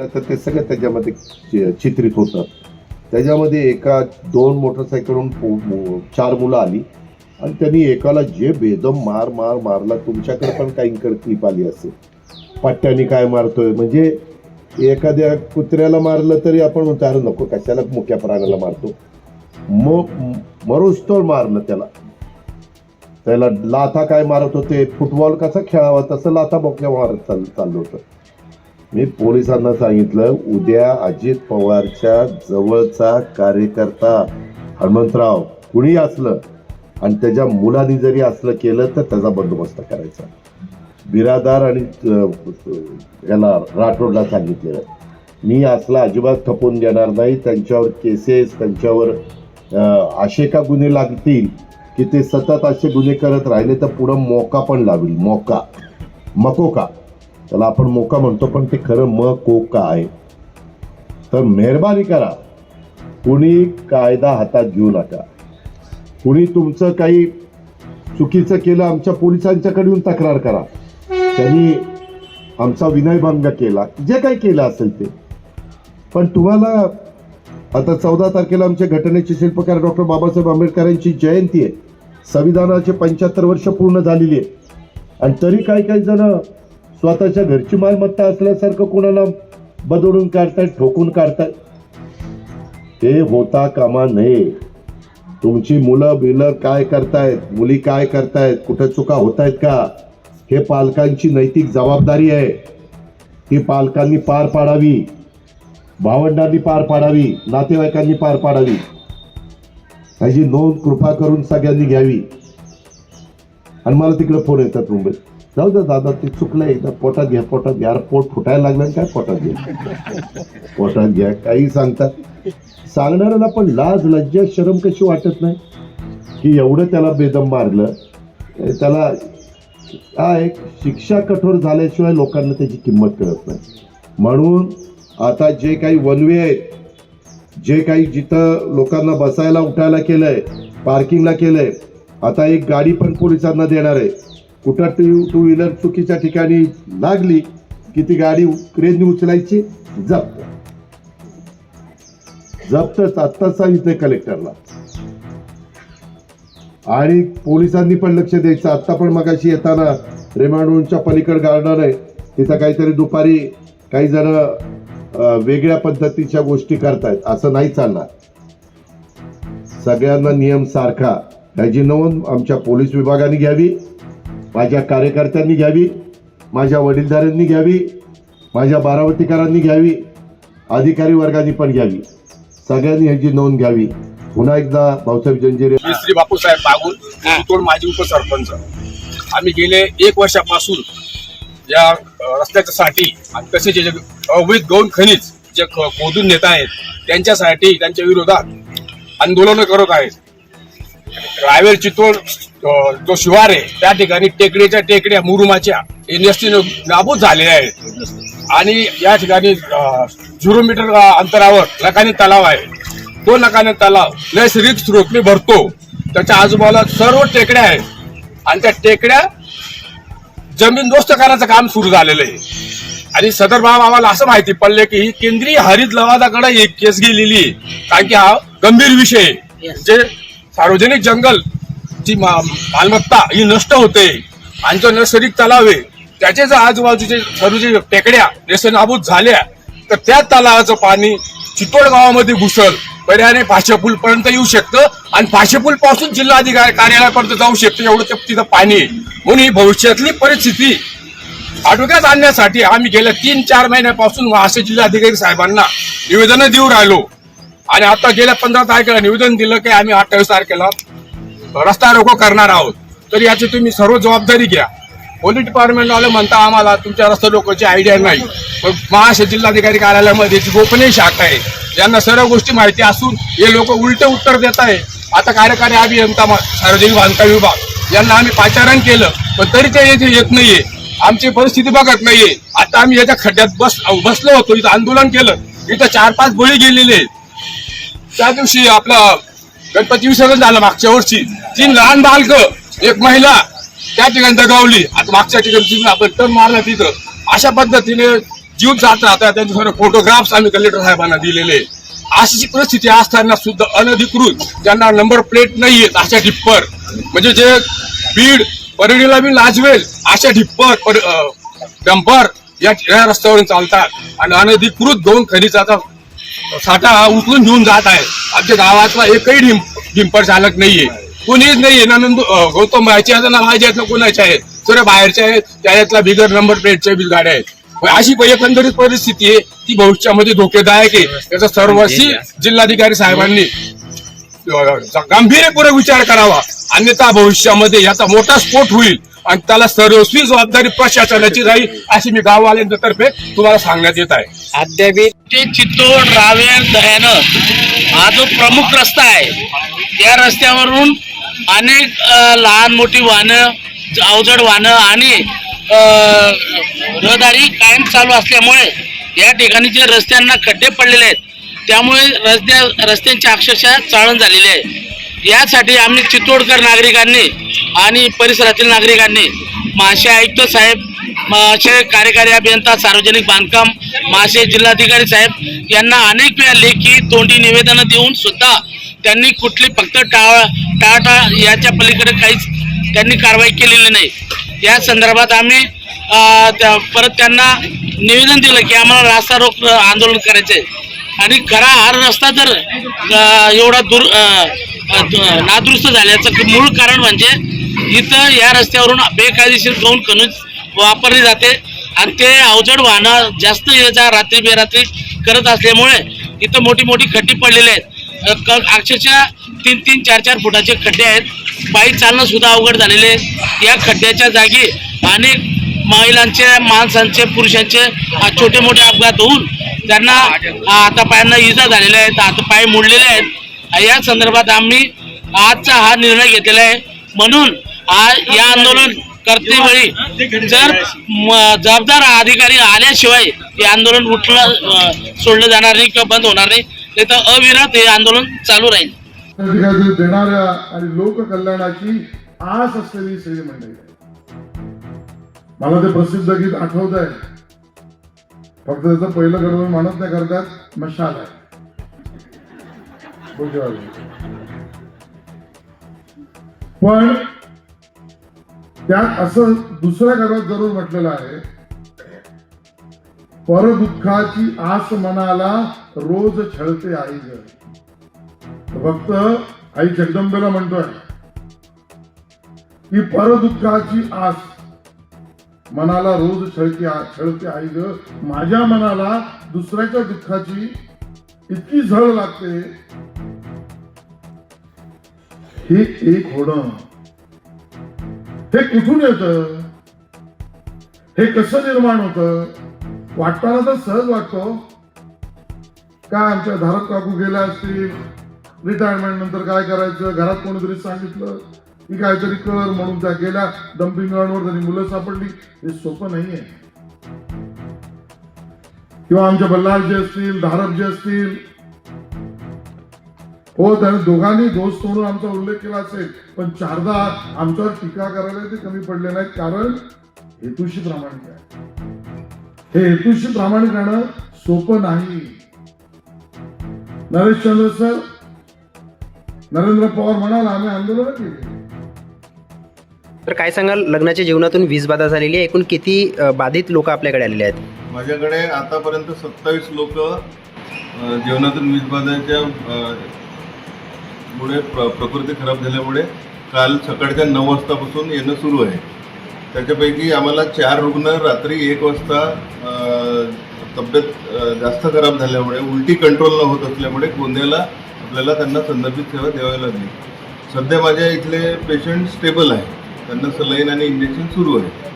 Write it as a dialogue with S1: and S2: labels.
S1: तर ते सगळं त्याच्यामध्ये चि- चित्रित होतं. त्याच्यामध्ये एका दोन मोटरसायकलवरून चार मुलं आली. आणि त्यांनी एकाला जे बेदम मार मार मारला तुमच्याकडे पण काहींकडे क्लिप आली असेल. पट्ट्याने काय मारतोय? म्हणजे एखाद्या कुत्र्याला मारलं तरी आपण म्हणतो अरे नको. कशाला मुख्या प्राण्याला मारतो? मग मरुस्तोर मारलं त्याला. त्याला लाथा काय मारत होते? फुटबॉल कसा खेळावा? तसं लाथा बोकल्या मारत चाल चाललं होतं. मी पोलिसांना सांगितलं उद्या अजित पवारच्या जवळचा कार्यकर्ता हनुमंतराव कुणी असलं आणि त्याच्या मुलांनी जरी असलं केलं तर त्याचा बंदोबस्त करायचा. बिरादार आणि याला राठोडला सांगितलेलं मी असला अजिबात थपवून देणार नाही त्यांच्यावर केसेस त्यांच्यावर असे का गुन्हे लागतील की ते सतत असे गुन्हे करत राहिले तर पुढं मोका पण लावेल मोका. मकोका त्याला आपण मोका म्हणतो पण ते खरं म कोका आहे. तर मेहरबानी करा. कुणी कायदा हातात घेऊ नका. कुणी तुमचं काही चुकीचं केलं आमच्या पोलिसांच्याकडे येऊन तक्रार करा. त्यांनी आमचा विनयभंग केला. जे काही केलं असेल ते. पण तुम्हाला आता चौदा तारखेला आमच्या घटनेचे शिल्पकार डॉक्टर बाबासाहेब आंबेडकरांची जयंती आहे. संविधानाचे पंच्याहत्तर वर्ष पूर्ण झालेली आहे. आणि तरी काही काही जण स्वतःच्या घरची मालमत्ता असल्यासारखं कोणाला बदलून काढतायत ठोकून काढतायत? ते होता कामा नये. तुमची मुलं बिलं काय करतायत? मुली काय करतायत? कुठं चुका होत आहेत का? हे पालकांची नैतिक जबाबदारी आहे. ती पालकांनी पार पाडावी. भावंडांनी पार पाडावी. नातेवाईकांनी पार पाडावी. ह्याची नोंद कृपा करून सगळ्यांनी घ्यावी. आणि मला तिकडे फोन येतात मुंबईत. जाऊ द्या दादा ते चुकलं एकदा पोटात घ्या पोटात घ्या. पोट फुटायला लागलं काय? पोटात घ्या. पोटात घ्या. काही सांगतात. सांगणाऱ्याला पण लाज लज्जा शरम कशी वाटत नाही? की एवढं त्याला बेदम मारलं. त्याला त्याला एक शिक्षा कठोर झाल्याशिवाय लोकांना त्याची किंमत कळत नाही. म्हणून आता जे काही वनवे आहेत जे काही जिथं लोकांना बसायला उठायला केलंय पार्किंगला केलंय आता एक गाडी पण पोलिसांना देणार आहे. कुठं टू टू व्हीलर चुकीच्या ठिकाणी लागली की ती गाडी क्रेननी उचलायची? जप्त. जप्तच आत्ताच सांगितलंय कलेक्टरला आणि पोलिसांनी पण लक्ष द्यायचं. आत्ता पण मगाशी येताना रेमांडूनच्या पलीकड गार्डन आहे. तिथं काहीतरी दुपारी काही जण वेगळ्या पद्धतीच्या गोष्टी करतायत. असं नाही चालणार. सगळ्यांना नियम सारखा. ह्याची नोंद आमच्या पोलीस विभागाने घ्यावी. माझ्या कार्यकर्त्यांनी घ्यावी माझ्या वडीलधाऱ्यांनी घ्यावी माझ्या बारावतीकरांनी घ्यावी अधिकारी वर्गाने पण घ्यावी. सगळ्यांनी ह्याची नोंद घ्यावी. पुन्हा एकदा भाऊसाहेब जंजिरे
S2: श्री बापूसाहेब बागुल चितोड माजी उपसरपंच. आम्ही गेले एक वर्षापासून या अ, रस्त्याच्यासाठी आणि तसे जे अवैध गौण खनिज जे ख- खोदून नेत आहेत त्यांच्यासाठी त्यांच्या विरोधात आंदोलन करत आहेत. रावेर चितोड जो शिवार आहे त्या ठिकाणी टेकडीच्या टेकड्या मुरुमाच्या इंडस्ट्रीने नाबूद झालेल्या आहेत. आणि या ठिकाणी झिरो मीटर अंतरावर लकानी तलाव आहे. तो लकानी तलाव नैसर्गिक स्रोतने भरतो. त्याच्या आजूबाजूला सर्व टेकड्या आहेत. आणि त्या टेकड्या जमीनदोस्त करायचं काम सुरू झालेलं आहे. आणि सदर बाब आम्हाला असं माहिती पडले की ही केंद्रीय हरित लवादाकडे एक केस गेलेली आहे. कारण की हा गंभीर विषय. जे सार्वजनिक जंगल ती मालमत्ता ही नष्ट होते आणि जो नैसर्गिक तलाव आहे. त्याचे जर आजूबाजूचे बाजूचे टेकड्या टेकड्या नाबूद झाल्या तर त्या तलावाचं पाणी चितोड गावामध्ये घुसल. पर्याने फाशेपूल पर्यंत येऊ शकतं आणि फाशेपूल पासून जिल्हाधिकारी कार्यालयापर्यंत जाऊ शकतं. एवढं ते- तिथं पाणी म्हणून ही भविष्यातली परिस्थिती आटोक्यात आणण्यासाठी आम्ही गेल्या तीन चार महिन्यापासून महाराष्ट्र जिल्हाधिकारी साहेबांना निवेदन देऊ राहिलो. आणि आता गेल्या पंधरा तारखेला निवेदन दिलं की आम्ही अठ्ठावीस तारखेला रस्ता रोको करणार आहोत. तर याची तुम्ही सर्व जबाबदारी घ्या. पोलीस डिपार्टमेंटवाले म्हणता आम्हाला तुमच्या रस्ता रोकोची आयडिया नाही. पण महाराष्ट्र जिल्हाधिकारी कार्यालयामध्ये जी गोपनीय शाखा आहे यांना सर्व गोष्टी माहिती असून हे लोक उलट उत्तर देत आहे. आता कार्यकारी अभियंता सार्वजनिक बांधकाम विभाग यांना आम्ही पाचारण केलं पण तरी ते येथे येत नाहीये. आमची परिस्थिती बघत नाहीये. आता आम्ही याच्या खड्ड्यात बस बसलो होतो इथं आंदोलन केलं. इथं चार पाच बळी गेलेले त्या दिवशी आपलं गणपती विसर्जन झालं मागच्या वर्षी. तीन लहान बालक एक महिला त्या ठिकाणी दगावली. आता मागच्या ठिकाणी आपण टन मारला तिथं. अशा पद्धतीने जीव जात राहतात त्यांचे सर्व फोटोग्राफ्स आम्ही कलेक्टर साहेबांना दिलेले. अशी परिस्थिती असताना सुद्धा अनधिकृत ज्यांना नंबर प्लेट नाही येत अशा ढिप्पर. म्हणजे जे बीड परळीला बी लाजवेल अशा ढिप्पर पर- डंपर या रस्त्यावरून चालतात. आणि अनधिकृत दोन खनिजाचा साठा उचलून घेऊन जात आहे. आमच्या गावातला एकही डिम डिंपर चालक नाहीये. कोणीच नाहीये. ना नंदू गौतम आहेत ना माझ्या आहेत ना कोणाचे आहेत? सर्व बाहेरचे आहेत. त्याच्यातला बिगर नंबर प्लेटच्या बिल गाड्या आहेत. अशी एकंदरीत परिस्थिती आहे ती भविष्यामध्ये धोकेदायक आहे. याचा सर्वस्वी जिल्हाधिकारी साहेबांनी गांभीर्यपूर्वक विचार करावा. अन्यथा भविष्यामध्ये याचा मोठा स्फोट होईल आणि त्याला सर्वस्वी जबाबदारी प्रशासनाची राहील अशी मी गाववाल्यांच्या तर्फे तुम्हाला सांगण्यात येत आहे.
S3: अद्याप
S4: ते चित्तोड रावेर दह्यानं हा जो प्रमुख रस्ता आहे या रस्त्यावरून अनेक लहान मोठी वाहनं अवजड वाहनं आणि रहदारी कायम चालू असल्यामुळे या ठिकाणी जे रस्त्यांना खड्डे पडलेले आहेत. त्यामुळे रस्त्या रस्त्यांची अक्षरशः चाळण झालेली आहे. यासाठी आम्ही चित्तोडकर नागरिकांनी आणि परिसरातील नागरिकांनी मासे आयुक्त साहेब मासे कार्यकारी अभियंता सार्वजनिक बांधकाम मासे जिल्हाधिकारी साहेब यांना अनेक वेळा लेखी तोंडी निवेदनं देऊन सुद्धा त्यांनी कुठली फक्त टाळ टाळाटाळ याच्या पलीकडे काहीच त्यांनी कारवाई केलेली नाही. या संदर्भात आम्ही त्या- परत त्यांना निवेदन दिलं की आम्हाला रास्ता रोक आंदोलन करायचं आहे आणि खरा हा रस्ता जर एवढा दूर नादुरुस्त झाल्याचं मूळ कारण म्हणजे इथं या रस्त्यावरून बेकायदेशीर गौण खनिज वापरली जाते. आणि ते अवजड वाहनं जास्त ये जा रात्री बेरात्री करत असल्यामुळे इथं मोठी मोठी खड्डी पडलेली आहेत. क- अक्षरशः तीन तीन चार चार फुटाचे खड्डे आहेत. पायी चालणं सुद्धा अवघड झालेले आहे. या खड्ड्याच्या जागी अनेक महिलांचे माणसांचे पुरुषांचे छोटे मोठे अपघात होऊन त्यांना आता पायांना इजा झालेल्या आहेत पाय मोडलेले आहेत. या संदर्भात आम्ही आजचा हा निर्णय घेतलेला आहे. म्हणून आज या आंदोलन करतेवेळी जर जबाबदार अधिकारी आल्याशिवाय हे आंदोलन उठलं सोडलं जाणार नाही किंवा बंद होणार नाही. ते तर अविरत हे आंदोलन चालू राहील.
S5: देणाऱ्या आणि लोककल्याणाची आस असलेली सगळी मंडळी मला ते प्रसिद्ध गीत आठवत आहे फक्त त्याचं पहिलं कडवं म्हणत नाही करतात मशाल आहे. पण त्यात असं दुसऱ्या घरात जरूर म्हटलेलं आहे परदुःखाची आस मनाला रोज छळते आई ग. फक्त आई जगदंबेला म्हणतोय की परदुःखाची आस मनाला रोज छळते छळते आई ग. माझ्या मनाला दुसऱ्याच्या दुःखाची इतकी झळ लागते. हे एक होणं. हे कुठून येत? हे कसं निर्माण होत? वाटताना तर सहज वाटतो. का आमच्या धारक काकू गेल्या असतील? रिटायरमेंट नंतर काय करायचं? घरात कोणीतरी सांगितलं? की काहीतरी कर म्हणून त्या गेल्या. डम्पिंग ग्राउंडवर त्यांनी मुलं सापडली. हे सोपं नाहीये. किंवा आमच्या बल्लारजी असतील धारक जे असतील. हो त्याने दोघांनी दोष म्हणून आमचा उल्लेख केला असेल. पण चारदा आमच्यावर टीका करायला ते कमी पडले नाहीत. कारण हेतुशी प्रामाणिक आहे. हे हेतुशी प्रामाणिक राहणं सोपं नाही. नरेश चंद्र सर नरेंद्र पवार म्हणाला आम्ही आंदोलन केले.
S3: तर काय सांगाल लग्नाच्या जीवनातून वीज बाधा झालेली आहे एकूण किती बाधित लोक आपल्याकडे आलेले आहेत?
S6: माझ्याकडे आतापर्यंत सत्तावीस लोक जेवणातून वीज बाधाच्या मुळे प्र प्रकृती खराब झाल्यामुळे काल सकाळच्या नऊ वाजतापासून येणं सुरू आहे. त्याच्यापैकी आम्हाला चार रुग्ण रात्री एक वाजता तब्येत जास्त खराब झाल्यामुळे उलटी कंट्रोल न होत असल्यामुळे गोंदियाला आपल्याला त्यांना संदर्भित सेवा द्यावी लागली. सध्या माझ्या इथले पेशंट स्टेबल आहे. त्यांना सलाईन आणि इंजेक्शन सुरू आहे.